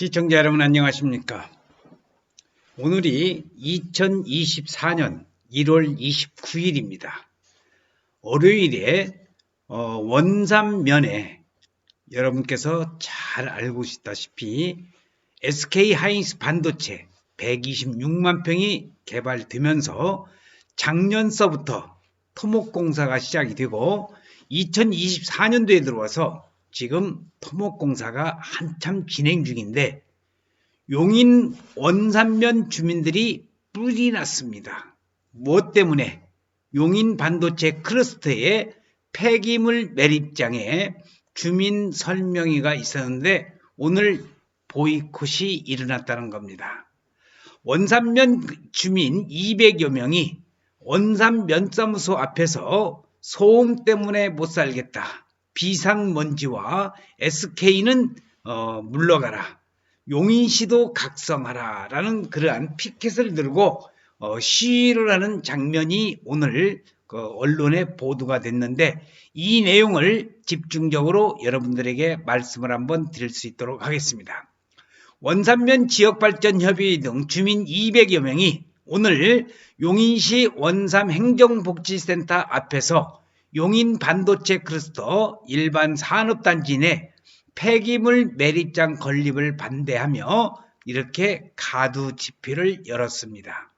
시청자 여러분 안녕하십니까? 오늘이 2024년 1월 29일입니다. 월요일에 어, 원산면에 여러분께서 잘 알고 있다시피 SK 하이닉스 반도체 126만 평이 개발되면서 작년서부터 토목공사가 시작이 되고 2024년도에 들어와서 지금 토목공사가 한참 진행 중인데 용인 원산면 주민들이 뿔이 났습니다. 무엇 때문에? 용인 반도체 클러스터에 폐기물 매립장에 주민 설명회가 있었는데 오늘 보이콧이 일어났다는 겁니다. 원산면 주민 200여 명이 원산면사무소 앞에서 소음 때문에 못 살겠다. 비상먼지와 SK는 어, 물러가라. 용인시도 각성하라. 라는 그러한 피켓을 들고 어, 시위를 하는 장면이 오늘 그 언론에 보도가 됐는데 이 내용을 집중적으로 여러분들에게 말씀을 한번 드릴 수 있도록 하겠습니다. 원산면 지역발전협의회 등 주민 200여 명이 오늘 용인시 원삼 행정복지센터 앞에서 용인 반도체 클러스터 일반 산업단지 내 폐기물 매립장 건립을 반대하며 이렇게 가두 집회를 열었습니다.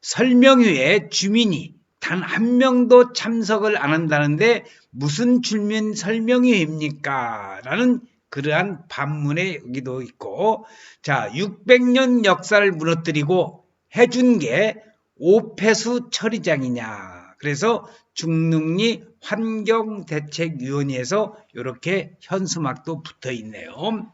설명회에 주민이 단 한 명도 참석을 안 한다는데 무슨 주민 설명회입니까? 라는 그러한 반문에 여기도 있고 자 600년 역사를 무너뜨리고 해준 게 오폐수 처리장이냐 그래서 중능리 환경대책위원회에서 이렇게 현수막도 붙어 있네요.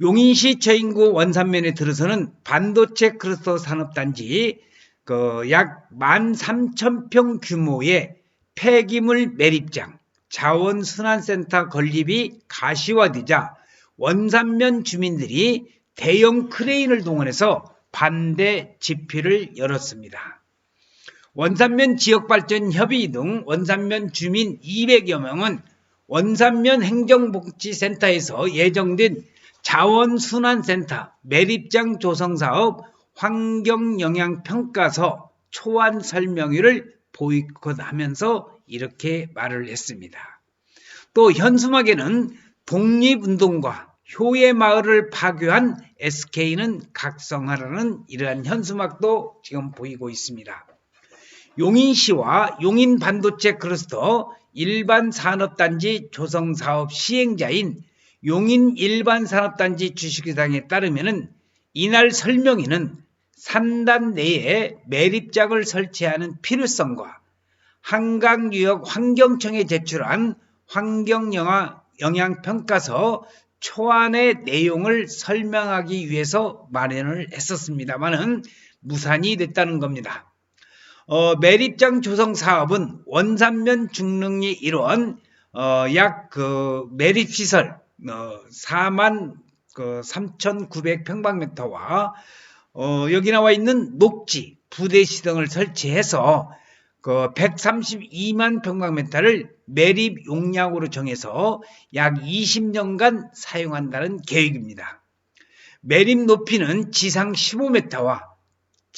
용인시 저인구 원산면에 들어서는 반도체 클러스터 산업단지 그 약 13,000평 규모의 폐기물 매립장 자원순환센터 건립이 가시화되자 원산면 주민들이 대형 크레인을 동원해서 반대 집회를 열었습니다. 원산면 지역발전협의 등 원산면 주민 200여 명은 원산면 행정복지센터에서 예정된 자원순환센터 매립장 조성사업 환경영향평가서 초안 설명회를 보이콧하면서 이렇게 말을 했습니다. 또 현수막에는 독립운동과 효의 마을을 파괴한 SK는 각성하라는 이러한 현수막도 지금 보이고 있습니다. 용인시와 용인 반도체 클러스터 일반 산업단지 조성 사업 시행자인 용인 일반 산업단지 주식회장에 따르면은 이날 설명회는 산단 내에 매립장을 설치하는 필요성과 한강유역 환경청에 제출한 환경영향평가서 초안의 내용을 설명하기 위해서 마련을 했었습니다만은 무산이 됐다는 겁니다. 어, 매립장 조성 사업은 원산면 중릉리 일원 어, 약 그 매립 시설 어, 4만 그 3,900 평방미터와 어, 여기 나와 있는 녹지 부대시 등을 설치해서 그 132만 평방미터를 매립 용량으로 정해서 약 20년간 사용한다는 계획입니다. 매립 높이는 지상 15m와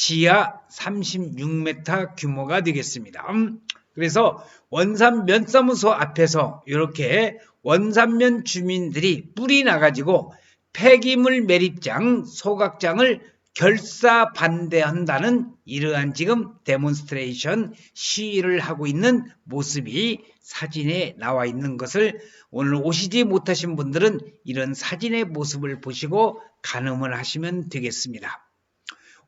지하 36m 규모가 되겠습니다. 그래서 원산면 사무소 앞에서 이렇게 원산면 주민들이 뿔이 나가지고 폐기물 매립장 소각장을 결사 반대한다는 이러한 지금 데몬스트레이션 시위를 하고 있는 모습이 사진에 나와 있는 것을 오늘 오시지 못하신 분들은 이런 사진의 모습을 보시고 가늠을 하시면 되겠습니다.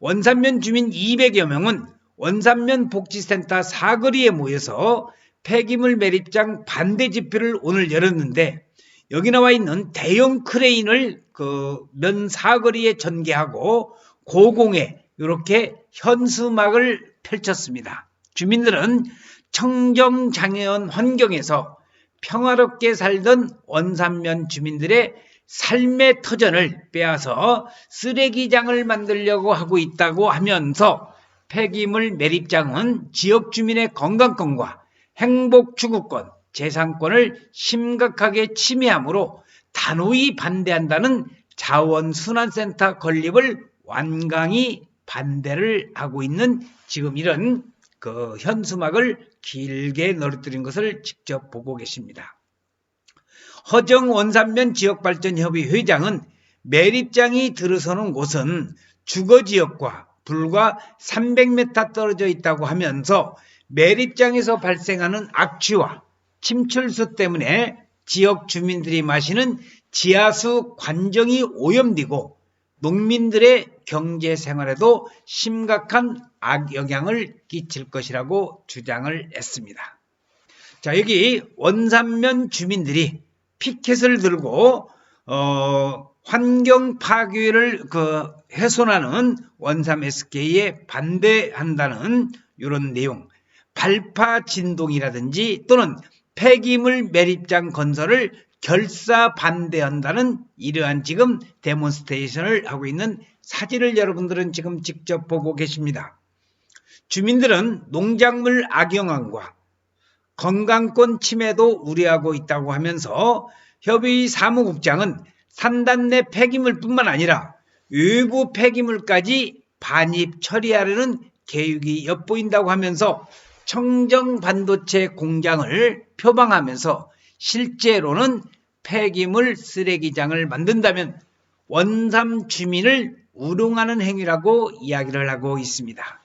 원산면 주민 200여 명은 원산면 복지센터 사거리에 모여서 폐기물 매립장 반대 집회를 오늘 열었는데 여기 나와 있는 대형 크레인을 그 면 사거리에 전개하고 고공에 이렇게 현수막을 펼쳤습니다. 주민들은 청정장애원 환경에서 평화롭게 살던 원산면 주민들의 삶의 터전을 빼앗아 쓰레기장을 만들려고 하고 있다고 하면서 폐기물 매립장은 지역 주민의 건강권과 행복 추구권, 재산권을 심각하게 침해하므로 단호히 반대한다는 자원순환센터 건립을 완강히 반대를 하고 있는 지금 이런 그 현수막을 길게 늘어뜨린 것을 직접 보고 계십니다. 허정 원산면 지역발전협의 회장은 매립장이 들어서는 곳은 주거지역과 불과 300m 떨어져 있다고 하면서 매립장에서 발생하는 악취와 침출수 때문에 지역 주민들이 마시는 지하수 관정이 오염되고 농민들의 경제 생활에도 심각한 악영향을 끼칠 것이라고 주장을 했습니다. 자, 여기 원산면 주민들이 피켓을 들고 어, 환경 파괴를 그 훼손하는 원삼 SK에 반대한다는 이런 내용, 발파 진동이라든지 또는 폐기물 매립장 건설을 결사 반대한다는 이러한 지금 데몬스테이션을 하고 있는 사진을 여러분들은 지금 직접 보고 계십니다. 주민들은 농작물 악영향과 건강권 침해도 우려하고 있다고 하면서 협의 사무국장은 산단 내 폐기물 뿐만 아니라 외부 폐기물까지 반입 처리하려는 계획이 엿보인다고 하면서 청정 반도체 공장을 표방하면서 실제로는 폐기물 쓰레기장을 만든다면 원삼 주민을 우롱하는 행위라고 이야기를 하고 있습니다.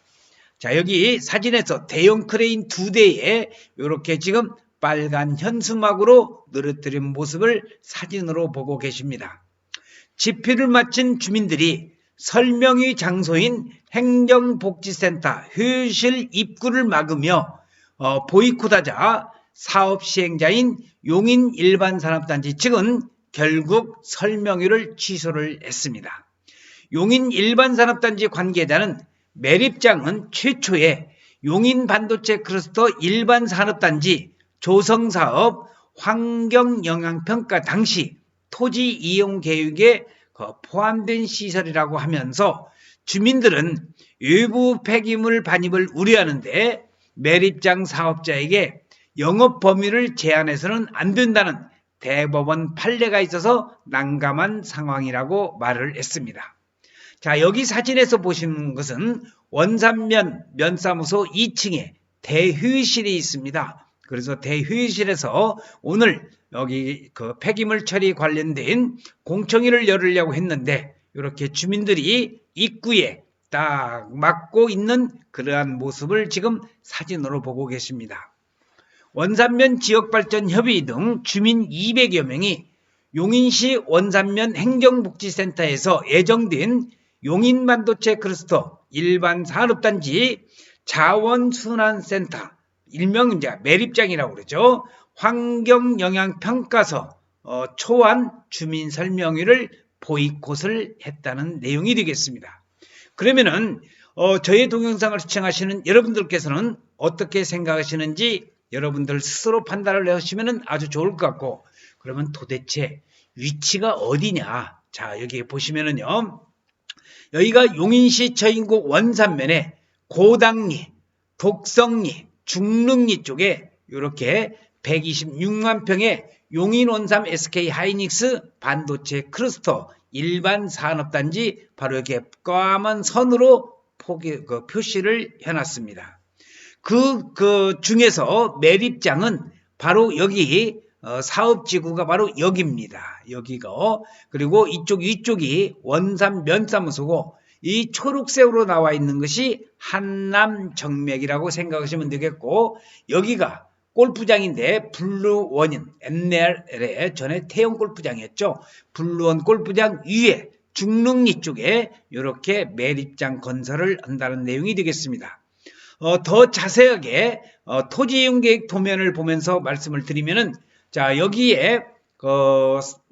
자, 여기 사진에서 대형 크레인 두 대에 이렇게 지금 빨간 현수막으로 늘어뜨린 모습을 사진으로 보고 계십니다. 집회를 마친 주민들이 설명의 장소인 행정복지센터 휴실 입구를 막으며 어, 보이콧하자 사업 시행자인 용인 일반산업단지 측은 결국 설명회를 취소를 했습니다. 용인 일반산업단지 관계자는 매립장은 최초의 용인 반도체 클러스터 일반 산업단지 조성사업 환경영향평가 당시 토지 이용 계획에 그 포함된 시설이라고 하면서 주민들은 외부 폐기물 반입을 우려하는데 매립장 사업자에게 영업 범위를 제한해서는 안 된다는 대법원 판례가 있어서 난감한 상황이라고 말을 했습니다. 자, 여기 사진에서 보시는 것은 원산면 면사무소 2층에 대휴실이 있습니다. 그래서 대휴일실에서 오늘 여기 그 폐기물 처리 관련된 공청회를 열으려고 했는데 이렇게 주민들이 입구에 딱 막고 있는 그러한 모습을 지금 사진으로 보고 계십니다. 원산면 지역발전협의 등 주민 200여 명이 용인시 원산면 행정복지센터에서 예정된 용인반도체 클러스터 일반 산업단지 자원순환센터 일명 이제 매립장이라고 그러죠. 환경영향평가서 어, 초안 주민 설명회를 보이콧을 했다는 내용이 되겠습니다. 그러면은 어, 저의 동영상을 시청하시는 여러분들께서는 어떻게 생각하시는지 여러분들 스스로 판단을 하시면 아주 좋을 것 같고 그러면 도대체 위치가 어디냐 자 여기 보시면은요 여기가 용인시 저인구 원산면에 고당리 독성리 중릉리 쪽에 이렇게 126만 평의 용인 원삼 SK 하이닉스 반도체 클러스터 일반 산업단지 바로 이렇게 까만 선으로 포기, 그 표시를 해놨습니다. 그, 그 중에서 매립장은 바로 여기 어, 사업지구가 바로 여기입니다. 여기가 그리고 이쪽 이쪽이 원삼 면사무소고 이 초록색으로 나와 있는 것이 한남 정맥이라고 생각하시면 되겠고 여기가 골프장인데 블루원인 옛날에 전에 태영 골프장이었죠. 블루원 골프장 위에 중릉리 쪽에 이렇게 매립장 건설을 한다는 내용이 되겠습니다. 어, 더 자세하게 어, 토지이용계획 도면을 보면서 말씀을 드리면은 자 여기에 그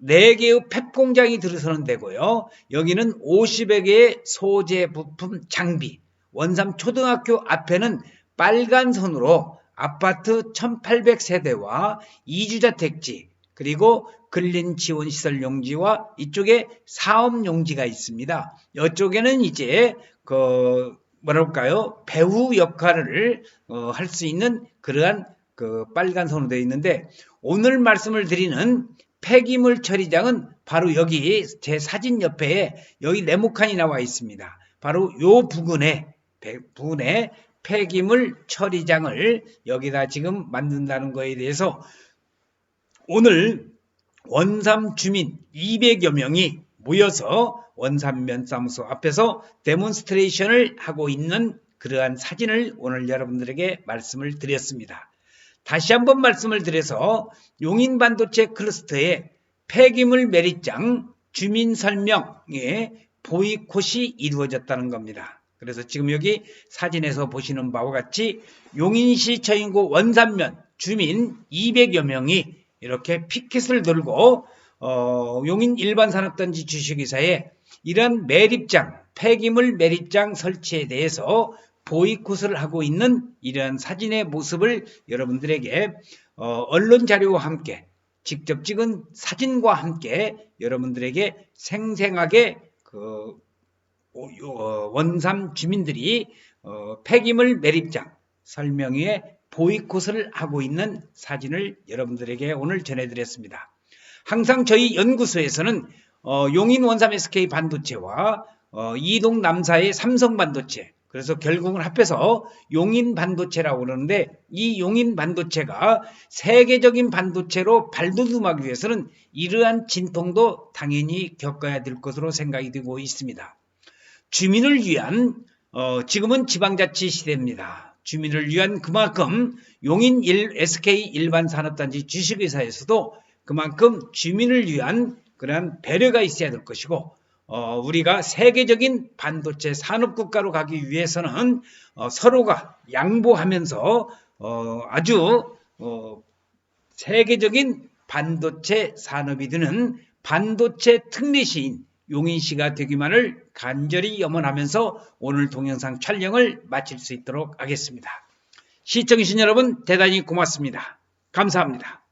4개의 팹 공장이 들어서는 데고요. 여기는 50여 개의 소재 부품 장비. 원삼 초등학교 앞에는 빨간 선으로 아파트 1800세대와 이주자택지 그리고 근린 지원 시설 용지와 이쪽에 사업 용지가 있습니다. 이쪽에는 이제 그 뭐랄까요 배후 역할을 어, 할 수 있는 그러한 그 빨간 선으로 되어 있는데 오늘 말씀을 드리는 폐기물 처리장은 바로 여기 제 사진 옆에 여기 네모칸이 나와 있습니다. 바로 요 부근에 배- 부근에 폐기물 처리장을 여기다 지금 만든다는 거에 대해서 오늘 원삼 주민 200여 명이 모여서 원삼면사무소 앞에서 데몬스트레이션을 하고 있는 그러한 사진을 오늘 여러분들에게 말씀을 드렸습니다. 다시 한번 말씀을 드려서 용인 반도체 클러스터의 폐기물 매립장 주민 설명의 보이콧이 이루어졌다는 겁니다. 그래서 지금 여기 사진에서 보시는 바와 같이 용인시 처인구 원산면 주민 200여 명이 이렇게 피켓을 들고 어, 용인 일반산업단지 주식회사에 이런 매립장, 폐기물 매립장 설치에 대해서 보이콧을 하고 있는 이러한 사진의 모습을 여러분들에게 어, 언론 자료와 함께 직접 찍은 사진과 함께 여러분들에게 생생하게 그 어, 원삼 주민들이 어, 폐기물 매립장 설명회에 보이콧을 하고 있는 사진을 여러분들에게 오늘 전해드렸습니다. 항상 저희 연구소에서는 어, 용인 원삼 SK 반도체와 어, 이동 남사의 삼성 반도체 그래서 결국은 합해서 용인 반도체라고 그러는데 이 용인 반도체가 세계적인 반도체로 발돋움하기 위해서는 이러한 진통도 당연히 겪어야 될 것으로 생각이 되고 있습니다. 주민을 위한 어, 지금은 지방자치 시대입니다. 주민을 위한 그만큼 용인 1 SK 일반 산업단지 주식회사에서도 그만큼 주민을 위한 그런 배려가 있어야 될 것이고 어, 우리가 세계적인 반도체 산업 국가로 가기 위해서는 어, 서로가 양보하면서 어, 아주 어, 세계적인 반도체 산업이 되는 반도체 특례시인 용인시가 되기만을 간절히 염원하면서 오늘 동영상 촬영을 마칠 수 있도록 하겠습니다. 시청해주신 여러분 대단히 고맙습니다. 감사합니다.